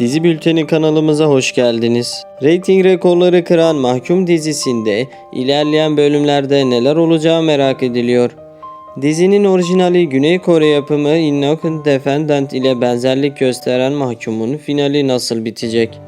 Dizi Bülteni kanalımıza hoş geldiniz. Rating rekorları kıran Mahkum dizisinde ilerleyen bölümlerde neler olacağı merak ediliyor. Dizinin orijinali Güney Kore yapımı Innocent Defendant ile benzerlik gösteren Mahkum'un finali nasıl bitecek?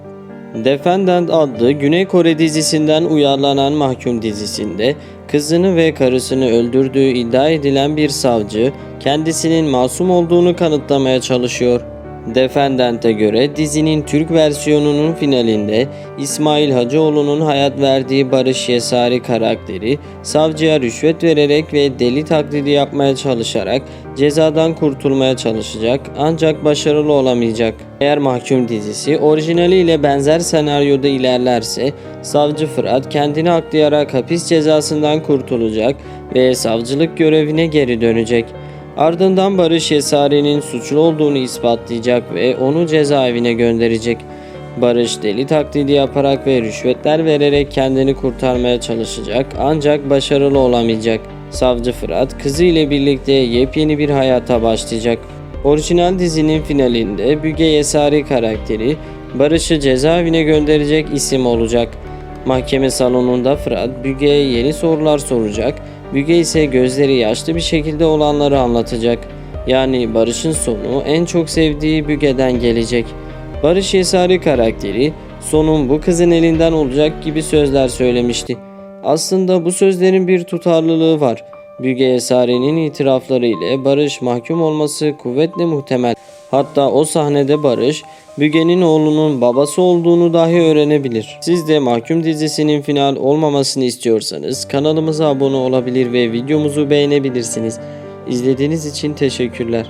Defendant adlı Güney Kore dizisinden uyarlanan Mahkum dizisinde kızını ve karısını öldürdüğü iddia edilen bir savcı kendisinin masum olduğunu kanıtlamaya çalışıyor. Defendant'e göre dizinin Türk versiyonunun finalinde İsmail Hacıoğlu'nun hayat verdiği Barış Yesari karakteri savcıya rüşvet vererek ve deli taklidi yapmaya çalışarak cezadan kurtulmaya çalışacak ancak başarılı olamayacak. Eğer Mahkum dizisi orijinaliyle benzer senaryoda ilerlerse savcı Fırat kendini aklayarak hapis cezasından kurtulacak ve savcılık görevine geri dönecek. Ardından Barış Yesari'nin suçlu olduğunu ispatlayacak ve onu cezaevine gönderecek. Barış deli taklidi yaparak ve rüşvetler vererek kendini kurtarmaya çalışacak ancak başarılı olamayacak. Savcı Fırat kızı ile birlikte yepyeni bir hayata başlayacak. Orijinal dizinin finalinde Büge Yesari karakteri Barış'ı cezaevine gönderecek isim olacak. Mahkeme salonunda Fırat Büge'ye yeni sorular soracak. Büge ise gözleri yaşlı bir şekilde olanları anlatacak. Yani Barış'ın sonu en çok sevdiği Büge'den gelecek. Barış Yesari karakteri sonun bu kızın elinden olacak gibi sözler söylemişti. Aslında bu sözlerin bir tutarlılığı var. Büge Yesari'nin itirafları ile Barış mahkum olması kuvvetle muhtemel. Hatta o sahnede Barış, Büge'nin oğlunun babası olduğunu dahi öğrenebilir. Siz de Mahkum dizisinin final olmamasını istiyorsanız kanalımıza abone olabilir ve videomuzu beğenebilirsiniz. İzlediğiniz için teşekkürler.